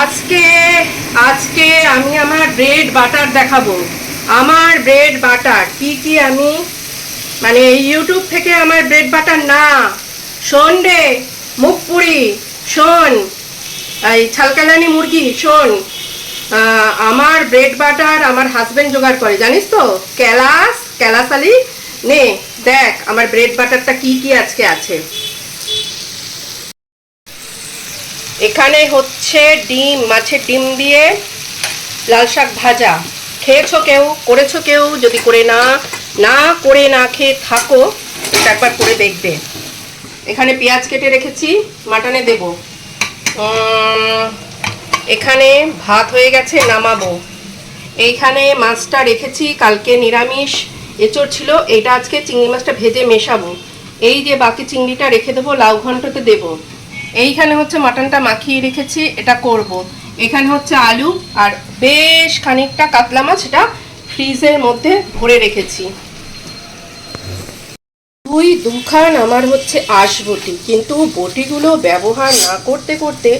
আজকে আজকে আমি আমার ব্রেড বাটার দেখাবো। আমার ব্রেড বাটার কি কি আমি মানে ইউটিউব থেকে আমার ব্রেড বাটার না। শোন রে, মুখ পুরি শোন। এই ছালকালানি মুরগি, শোন। আমার ব্রেড বাটার আমার হাজব্যান্ড জোগাড় করে, জানিস তো? ক্যালাস ক্যালাস আলি, নে, দেখ আমার ব্রেড বাটারটা কি কি আজকে আছে। এখানে হচ্ছে ডিম মাছের ডিম দিয়ে লাল শাক ভাজা। খেয়েছো কেউ? করেছ কেউ? যদি করে না না করে না খেয়ে থাকো, এটা একবার করে দেখবে। এখানে পেঁয়াজ কেটে রেখেছি, মাটনে দেব। এখানে ভাত হয়ে গেছে, নামাবো। এইখানে মাছটা রেখেছি, কালকে নিরামিষ। এঁচড় ছিল, এটা আজকে চিংড়ি মাছটা ভেজে মেশাবো। এই যে বাকি চিংড়িটা রেখে দেবো, লাউ ঘন্টতে দেবো। এইখানে হচ্ছে মাটনটা মাখিয়ে রেখেছি, এটা করব। এখানে হচ্ছে আলু আর বেশ খানিকটা কাতলা মাছ এটা ফ্রিজের মধ্যে ভরে রেখেছি। দুই দুখান আমার হচ্ছে আঁশ বটি, কিন্তু বটিগুলো ব্যবহার না করতে করতে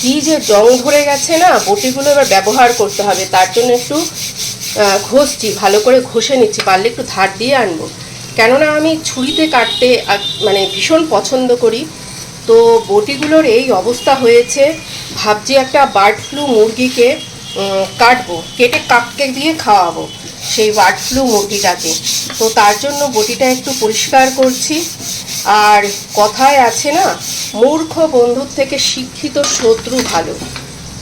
কি যে জং ধরে গেছে না, বটিগুলো এবার ব্যবহার করতে হবে। তার জন্য একটু ঘষছি, ভালো করে ঘষে নিচ্ছি, পারলে একটু ধার দিয়ে আনব। কেননা আমি ছুরিতে কাটতে মানে ভীষণ পছন্দ করি। তো বটিগুলোর এই অবস্থা হয়েছে, ভাবছি একটা বার্ড ফ্লু মুরগিকে কাটবো, কেটে কাককে দিয়ে খাওয়াবো সেই বার্ড ফ্লু মুরগিটাকে। তো তার জন্য বটিটা একটু পরিষ্কার করছি। আর কথায় আছে না, মূর্খ বন্ধুর থেকে শিক্ষিত শত্রু ভালো।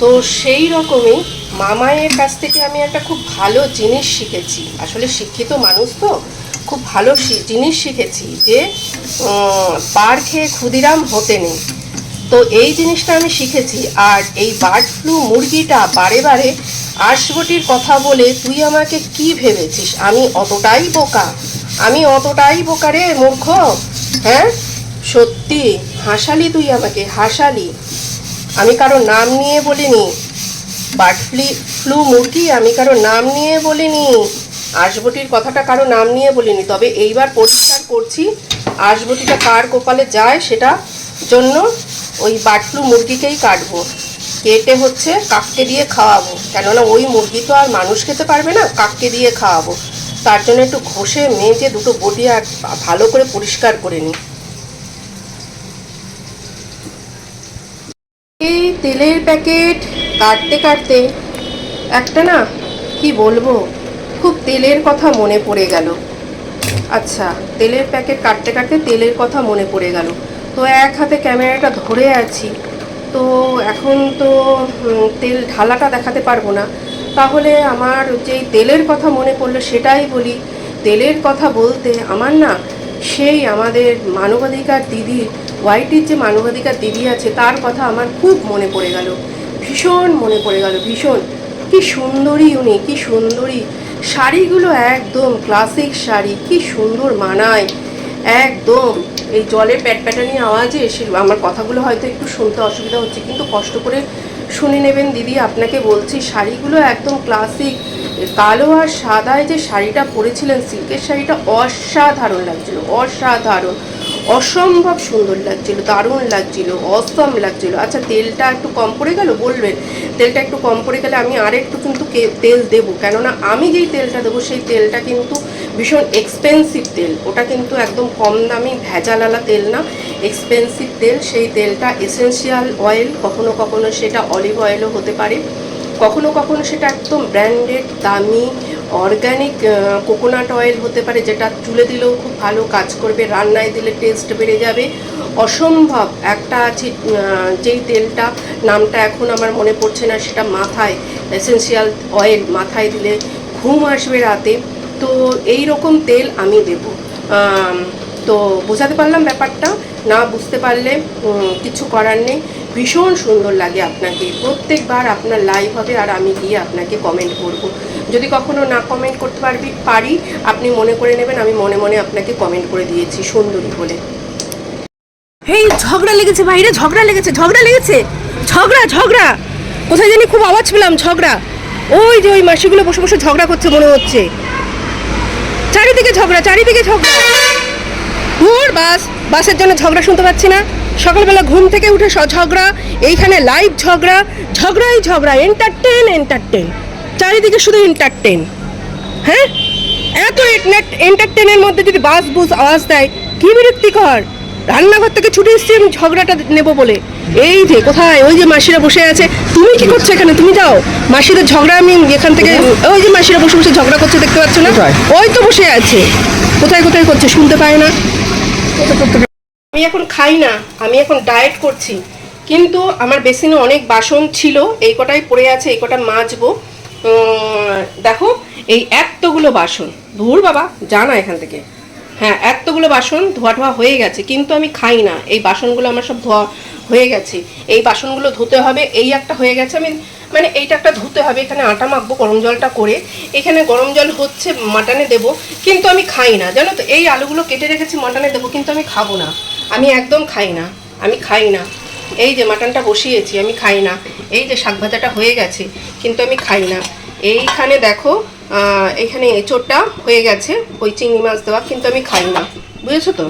তো সেই রকমই মামায়ের কাছ থেকে আমি একটা খুব ভালো জিনিস শিখেছি। আসলে শিক্ষিত মানুষ তো খুব ভালো জিনিস শিখেছি যে পার খেয়ে ক্ষুদিরাম হতে নেই। তো এই জিনিসটা আমি শিখেছি। আর এই বার্ড ফ্লু মুরগিটা বারে বারে আশবটির কথা বলে তুই আমাকে কি ভেবেছিস? আমি অতটাই বোকা। আমি অতটাই বোকা রে মূর্খ। হ্যাঁ? সত্যি, হাসালি তুই আমাকে, হাসালি। আমি কারও নাম নিয়ে বলিনি। বার্ড ফ্লু মুরগি আমি কারও নাম নিয়ে বলিনি। আশবটির কথাটা কারও নাম নিয়ে বলিনি, তবে এইবার পরিষ্কার করছি আশবটিটা কার কপালে যায় সেটা জন্য ওই ফ্লু মুরগিকেই কাটবো। কেটে হচ্ছে কাককে দিয়ে খাওয়াবো, কেননা ওই মুরগি তো আর মানুষ খেতে পারবে না, কাককে দিয়ে খাওয়াবো। তার জন্য একটু ঘষে মেজে দুটো বটি আর ভালো করে পরিষ্কার করে নিই। এই তেলের প্যাকেট কাটতে কাটতে একটা না, কি বলব? খুব তেলের কথা মনে পড়ে গেল। আচ্ছা তেলের প্যাকেট কাটতে কাটতে তেলের কথা মনে পড়ে গেল। তো এক হাতে ক্যামেরাটা ধরে আছি। তো এখন তো তেল ঢালাটা দেখাতে পারব না। তাহলে আমার যেই তেলের কথা মনে পড়ল সেটাই বলি। তেলের কথা বলতে আমার না সেই আমাদের মানবাধিকার দিদি ওয়াইটির যে মানবাধিকার দিদি আছে, তার কথা আমার খুব মনে পড়ে গেল। ভীষণ মনে পড়ে গেল, ভীষণ। কি সুন্দরী উনি, কি সুন্দরী। শাড়িগুলো একদম ক্লাসিক শাড়ি, কি সুন্দর মানায়। একদম। এই জলের প্যাটপ্যাটানি আওয়াজে সে আমার কথাগুলো হয়তো একটু শুনতে অসুবিধা হচ্ছে, কিন্তু কষ্ট করে শুনে নেবেন দিদি, আপনাকে বলছি, শাড়িগুলো একদম ক্লাসিক কালো আর সাদায় যে শাড়িটা পরেছিলেন, সিল্কের শাড়িটা অসাধারণ লাগছিল, অসাধারণ। অসম্ভব সুন্দর লাগছিল, দারুণ লাগছিল অসম লাগছিল। আচ্ছা তেলটা একটু কম পড়ে গেল, বলবেন? তেলটা একটু কম পড়ে গেলে আমি আর একটু কিন্তু তেল দেবো। কেননা আমি যেই তেলটা দেবো, সেই তেলটা কিন্তু ভীষণ এক্সপেন্সিভ তেল। ওটা কিন্তু একদম কম দামি, ভেজালালা তেল না। এক্সপেন্সিভ তেল, সেই তেলটা এসেন্সিয়াল অয়েল কখনো কখনো সেটা অলিভ অয়েলও হতে পারে। কখনো কখনো সেটা একদম ব্র্যান্ডেড দামি অর্গ্যানিক কোকোনাট অয়েল হতে পারে, যেটা চুলে দিলেও খুব ভালো কাজ করবে, রান্নায় দিলে টেস্ট বেড়ে যাবে। অসম্ভব একটা আছে যেই তেলটা, নামটা এখন আমার মনে পড়ছে না, সেটা মাথায় এসেন্সিয়াল অয়েল মাথায় দিলে ঘুম আসবে রাতে। তো এই রকম তেল আমি দেব। তো বোঝাতে পারলাম ব্যাপারটা? না বুঝতে পারলে কিছু করার নেই। ভীষণ সুন্দর লাগে আপনাকে। প্রত্যেকবার আপনার লাইভ হবে আর আমি গিয়ে আপনাকে কমেন্ট করব। যদি কখনো না কমেন্ট করতে পারবি, পারি। আপনি মনে করে নেবেন, আমি মনে মনে আপনাকে কমেন্ট করে দিয়েছি, সুন্দরী বলে। এই ঝগড়া লেগেছে বাইরে ঝগড়া লেগেছে ঝগড়া লেগেছে। ঝগড়া ঝগড়া। কোথায় জানি খুব আওয়াজ পেলাম, ঝগড়া। ওই যে ওই মাসিগুলো বসে বসে ঝগড়া করছে মনে হচ্ছে। চারিদিকে ঝগড়া চারিদিকে ঝগড়া। ধুর, বাস। বাসের জন্য ঝগড়া শুনতে পাচ্ছি না। সকালবেলা ঘুম থেকে উঠে স- ঝগড়া, এইখানে লাইভ ঝগড়া, ঝগড়াই ঝগড়া এন্টারটেন এন্টারটেন চারিদিকে শুধু এন্টারটেন হ্যাঁ? এত এন্টারটেনের মধ্যে যদি বাস বুস আওয়াজ দেয় কি বিরক্তিকর? রান্নাঘর থেকে ছুটে এসেছি আমি ঝগড়াটা নেব বলে। এই যে কোথায়? ওই যে মাসিরা বসে আছে। তুমি কি করছ এখানে? তুমি যাও। মাসিদের ঝগড়া আমি এখান থেকে ওই যে মাসিরা বসে বসে ঝগড়া করছে দেখতে পাচ্ছ না? ওই তো বসে আছে। কোথায় কোথায় করছে শুনতে পায় না। আমি এখন খাই না আমি এখন ডায়েট করছি। কিন্তু আমার বেসিনে অনেক বাসন ছিল এই কটাই পড়ে আছে এই কটা মাজবো। দেখো, এই এতগুলো বাসন। ধুর বাবা জানা এখান থেকে। হ্যাঁ এতগুলো বাসন ধোয়া ধোয়া হয়ে গেছে, কিন্তু আমি খাই না। এই বাসনগুলো আমার সব ধোয়া হয়ে গেছে। এই বাসনগুলো ধুতে হবে, এই একটা হয়ে গেছে, আমি মানে এইটা একটা ধুতে হবে। এখানে আটা মাখবো, গরম জলটা করে। এখানে গরম জল হচ্ছে, মাটনে দেবো, কিন্তু আমি খাই না। জানো তো, এই আলুগুলো কেটে রেখেছি, মাটনে দেবো, কিন্তু আমি খাব না। আমি একদম খাই না। আমি খাই না। এই যে মাটনটা বসিয়েছি, আমি খাই না। এই যে শাক ভাজাটা হয়ে গেছে, কিন্তু আমি খাই না। এইখানে দেখো এখানে এঁচোড়টা হয়ে গেছে, ওই চিংড়ি মাছ দেওয়া, কিন্তু আমি খাই না। বুঝেছ তো?